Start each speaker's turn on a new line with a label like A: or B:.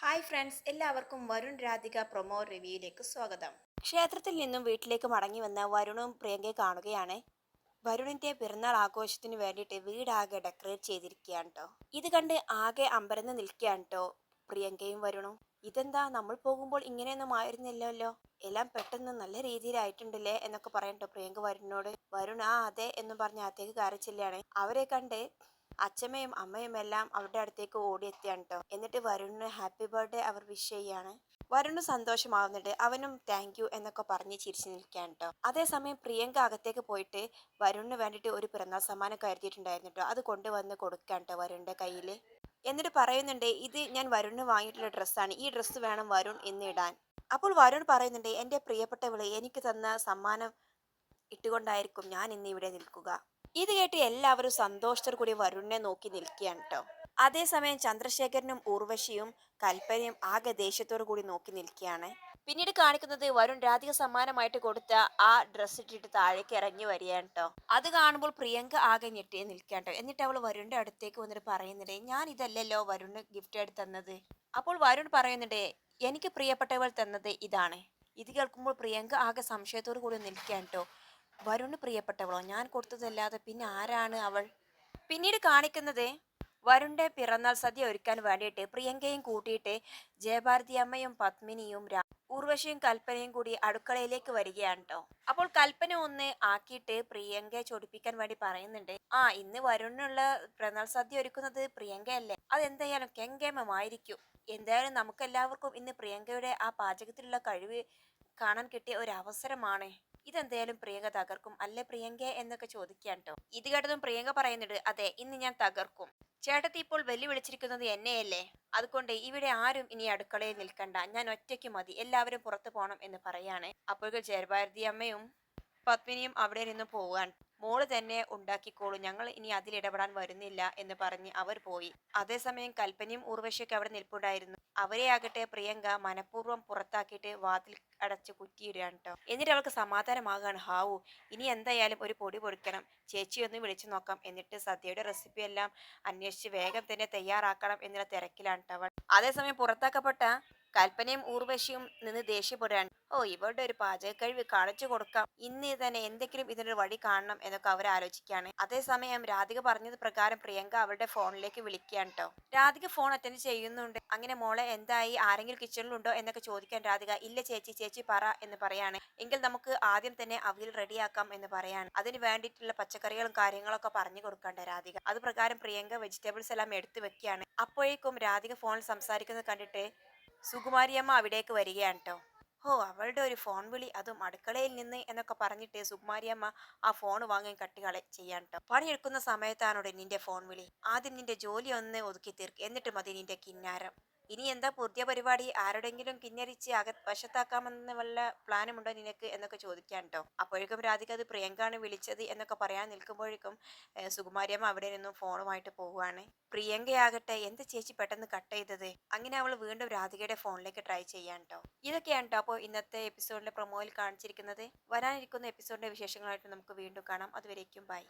A: Hi friends എല്ലാവർക്കും Varun Radhika promo റിവ്യൂയിലേക്ക് സ്വാഗതം. ക്ഷേത്രത്തിൽ നിന്നും വീട്ടിലേക്ക് മടങ്ങി വന്ന വരുണും പ്രിയങ്കയെ കാണുകയാണ്. വരുണിന്റെ പിറന്നാൾ ആഘോഷത്തിന് വേണ്ടിയിട്ട് വീടാകെ ഡെക്കറേറ്റ് ചെയ്തിരിക്കുകയാണ് കേട്ടോ ഇത് കണ്ട് ആകെ അമ്പരന്ന് നിൽക്കുകയാണ് കേട്ടോ പ്രിയങ്കയും വരുണും. ഇതെന്താ നമ്മൾ പോകുമ്പോൾ ഇങ്ങനെയൊന്നും ആയിരുന്നില്ലല്ലോ? എല്ലാം പെട്ടെന്ന് നല്ല രീതിയിലായിട്ടുണ്ടല്ലേ എന്നൊക്കെ പറയണ്ടോ പ്രിയങ്ക വരുണിനോട്. വരുൺ ആ അതെ എന്ന് പറഞ്ഞ് അകത്തേക്ക് കയറി ചെല്ലുകയാണ് അവരെ കണ്ട് അച്ഛമ്മയും അമ്മയും എല്ലാം അവരുടെ അടുത്തേക്ക് ഓടിയെത്തിയാണ് കേട്ടോ എന്നിട്ട് വരുണിന് ഹാപ്പി ബർത്ത്ഡേ അവർ വിഷ് ചെയ്യാണ്. വരുണ് സന്തോഷമാവുന്നുണ്ട്. അവനും താങ്ക് യു എന്നൊക്കെ പറഞ്ഞ് ചിരിച്ചു നിൽക്കുകയാണ് കേട്ടോ അതേസമയം പ്രിയങ്ക അകത്തേക്ക് പോയിട്ട് വരുണിന് വേണ്ടിയിട്ട് ഒരു പിറന്നാൾ സമ്മാനം കരുതിയിട്ടുണ്ടായിരുന്നു കേട്ടോ അത് കൊണ്ടുവന്ന് കൊടുക്കുകയാണ് കേട്ടോ വരുണിന്റെ കയ്യിൽ എന്നിട്ട് പറയുന്നുണ്ട് ഇത് ഞാൻ വരുണിന് വാങ്ങിയിട്ടുള്ള ഡ്രസ്സാണ് ഈ ഡ്രസ്സ് വേണം വരുൺ എന്നിടാൻ അപ്പോൾ വരുൺ പറയുന്നുണ്ട് എന്റെ പ്രിയപ്പെട്ടവൾ എനിക്ക് തന്ന സമ്മാനം ഇട്ടുകൊണ്ടായിരിക്കും ഞാൻ ഇന്ന് ഇവിടെ നിൽക്കുക. ഇത് കേട്ട് എല്ലാവരും സന്തോഷത്തോടു കൂടി വരുണിനെ നോക്കി നിൽക്കുകയാണ് കേട്ടോ അതേസമയം ചന്ദ്രശേഖരനും ഊർവശിയും കൽപ്പനയും ആകെ ദേഷ്യത്തോടു കൂടി നോക്കി നിൽക്കുകയാണ്. പിന്നീട് കാണിക്കുന്നത് വരുൺ രാധിക സമ്മാനമായിട്ട് കൊടുത്ത ആ ഡ്രസ്സ് ഇട്ടിട്ട് താഴേക്ക് ഇറങ്ങി വരികയാണ് കേട്ടോ അത് കാണുമ്പോൾ പ്രിയങ്ക ആകെ ഞെട്ടി നിൽക്കുക കേട്ടോ എന്നിട്ട് അവൾ വരുണിന്റെ അടുത്തേക്ക് വന്നിട്ട് പറയുന്നുണ്ട് ഞാൻ ഇതല്ലല്ലോ വരുണ് ഗിഫ്റ്റ് ആയിട്ട് തന്നത്. അപ്പോൾ വരുൺ പറയുന്നുണ്ട് എനിക്ക് പ്രിയപ്പെട്ടവൾ തന്നത് ഇതാണ്. ഇത് കേൾക്കുമ്പോൾ പ്രിയങ്ക ആകെ സംശയത്തോടു കൂടി നിൽക്കുകയാണ് കേട്ടോ വരുണ് പ്രിയപ്പെട്ടവളോ? ഞാൻ കൊടുത്തതല്ലാതെ പിന്നെ ആരാണ് അവൾ? പിന്നീട് കാണിക്കുന്നത് വരുണിന്റെ പിറന്നാൾ സദ്യ ഒരുക്കാൻ വേണ്ടിയിട്ട് പ്രിയങ്കയും കൂട്ടിയിട്ട് ജയഭാരതി അമ്മയും പത്മിനിയും ഊർവശിയും കൽപ്പനയും കൂടി അടുക്കളയിലേക്ക് വരികയാണ് കേട്ടോ അപ്പോൾ കൽപ്പന ഒന്ന് ആക്കിയിട്ട് പ്രിയങ്കയെ ചൊടിപ്പിക്കാൻ വേണ്ടി പറയുന്നുണ്ട്. ആ ഇന്ന് വരുണിനുള്ള പിറന്നാൾ സദ്യ ഒരുക്കുന്നത് പ്രിയങ്കയല്ലേ? അതെന്തായാലും കെങ്കേമമായിരിക്കും. എന്തായാലും നമുക്കെല്ലാവർക്കും ഇന്ന് പ്രിയങ്കയുടെ ആ പാചകത്തിലുള്ള കഴിവ് കാണാൻ കിട്ടിയ ഒരു അവസരമാണ്. ഇതെന്തായാലും പ്രിയങ്ക തകർക്കും. അല്ലേ പ്രിയങ്ക എന്നൊക്കെ ചോദിക്കാൻ കേട്ടോ ഇത് കേട്ടതും പ്രിയങ്ക പറയുന്നുണ്ട് അതെ ഇന്ന് ഞാൻ തകർക്കും. ചേട്ടത്തി ഇപ്പോൾ വെല്ലുവിളിച്ചിരിക്കുന്നത് എന്നെയല്ലേ? അതുകൊണ്ട് ഇവിടെ ആരും ഇനി അടുക്കളയിൽ നിൽക്കണ്ട. ഞാൻ ഒറ്റയ്ക്ക് മതി. എല്ലാവരും പുറത്തു പോകണം എന്ന് പറയാണ്. അപ്പോഴേക്കും ജയഭാരതി അമ്മയും പത്മിനിയും അവിടെ നിന്ന് പോവാൻ മോൾ തന്നെ ഉണ്ടാക്കിക്കോളൂ. ഞങ്ങൾ ഇനി അതിൽ ഇടപെടാൻ വരുന്നില്ല എന്ന് പറഞ്ഞ് അവർ പോയി. അതേസമയം കൽപ്പനയും ഊർവശിയൊക്കെ അവിടെ നിൽപ്പുണ്ടായിരുന്നു. അവരെ ആകട്ടെ പ്രിയങ്ക മനഃപൂർവം പുറത്താക്കിയിട്ട് വാതിൽ അടച്ച് കുറ്റിയിടുകയാണ് കേട്ടോ. എന്നിട്ട് അവൾക്ക് സമാധാനമാകാണ് ഹാവു ഇനി എന്തായാലും ഒരു പൊടി പൊടിക്കണം. ചേച്ചി ഒന്ന് വിളിച്ചു നോക്കാം. എന്നിട്ട് സദ്യയുടെ റെസിപ്പി എല്ലാം അന്വേഷിച്ച് വേഗം തന്നെ തയ്യാറാക്കണം എന്നുള്ള തിരക്കിലാണ് കേട്ടോ അവൾ. അതേസമയം പുറത്താക്കപ്പെട്ട കൽപ്പനയും ഊർവശിയും നിന്ന് ദേഷ്യപ്പെടുകയാണ്. ഓ ഇവരുടെ ഒരു പാചക കഴിവ് കാണിച്ചു കൊടുക്കാം. ഇന്ന് തന്നെ എന്തെങ്കിലും ഇതിനൊരു വഴി കാണണം എന്നൊക്കെ അവർ ആലോചിക്കുകയാണ്. അതേസമയം രാധിക പറഞ്ഞത് പ്രകാരം പ്രിയങ്ക അവരുടെ ഫോണിലേക്ക് വിളിക്കുകയാണ് കേട്ടോ രാധിക ഫോൺ അറ്റൻഡ് ചെയ്യുന്നുണ്ട്. അങ്ങനെ മോളെ എന്തായി? ആരെങ്കിലും കിച്ചണിലുണ്ടോ എന്നൊക്കെ ചോദിക്കാൻ രാധിക ഇല്ല ചേച്ചി ചേച്ചി പറ എന്ന് പറയാണ്. എങ്കിൽ നമുക്ക് ആദ്യം തന്നെ അവിൽ റെഡിയാക്കാം എന്ന് പറയാണ്. അതിന് വേണ്ടിയിട്ടുള്ള പച്ചക്കറികളും കാര്യങ്ങളൊക്കെ പറഞ്ഞു കൊടുക്കണ്ട രാധിക. അത് പ്രകാരം പ്രിയങ്ക വെജിറ്റബിൾസ് എല്ലാം എടുത്തു വെക്കുകയാണ്. അപ്പോഴേക്കും രാധിക ഫോണിൽ സംസാരിക്കുന്നത് കണ്ടിട്ട് സുകുമാരിയമ്മ അവിടേക്ക് വരികയാണ് കേട്ടോ ഓ അവളുടെ ഒരു ഫോൺ വിളി അതും അടുക്കളയിൽ നിന്ന് എന്നൊക്കെ പറഞ്ഞിട്ട് സുകുമാരിയമ്മ ആ ഫോൺ വാങ്ങി കട്ടികളെ ചെയ്യാൻ കേട്ടോ പണിയെടുക്കുന്ന സമയത്താണോടെ നിന്റെ ഫോൺ വിളി? ആദ്യം നിന്റെ ജോലി ഒന്ന് ഒതുക്കി തീർക്ക്. എന്നിട്ട് മതി നിന്റെ കിന്നാരം. ഇനി എന്താ പുതിയ പരിപാടി? ആരോടെങ്കിലും കിന്നരിച്ച് അക വശത്താക്കാമെന്ന വല്ല പ്ലാനും ഉണ്ടോ നിനക്ക്? എന്നൊക്കെ ചോദിക്കാൻ കേട്ടോ അപ്പോഴേക്കും രാധിക അത് പ്രിയങ്കാണ് വിളിച്ചത് എന്നൊക്കെ പറയാൻ നിൽക്കുമ്പോഴേക്കും സുകുമാരിയമ്മ അവിടെ നിന്നും ഫോണുമായിട്ട് പോവുകയാണ്. പ്രിയങ്കയാകട്ടെ എന്ത് ചേച്ചി പെട്ടെന്ന് കട്ട് ചെയ്തത്? അങ്ങനെ അവൾ വീണ്ടും രാധികയുടെ ഫോണിലേക്ക് ട്രൈ ചെയ്യാൻ കേട്ടോ ഇതൊക്കെയാണ് കേട്ടോ അപ്പോൾ ഇന്നത്തെ എപ്പിസോഡിലെ പ്രൊമോയിൽ കാണിച്ചിരിക്കുന്നത്. വരാനിരിക്കുന്ന എപ്പിസോഡിന്റെ വിശേഷങ്ങളായിട്ട് നമുക്ക് വീണ്ടും കാണാം. അതുവരേക്കും ബൈ.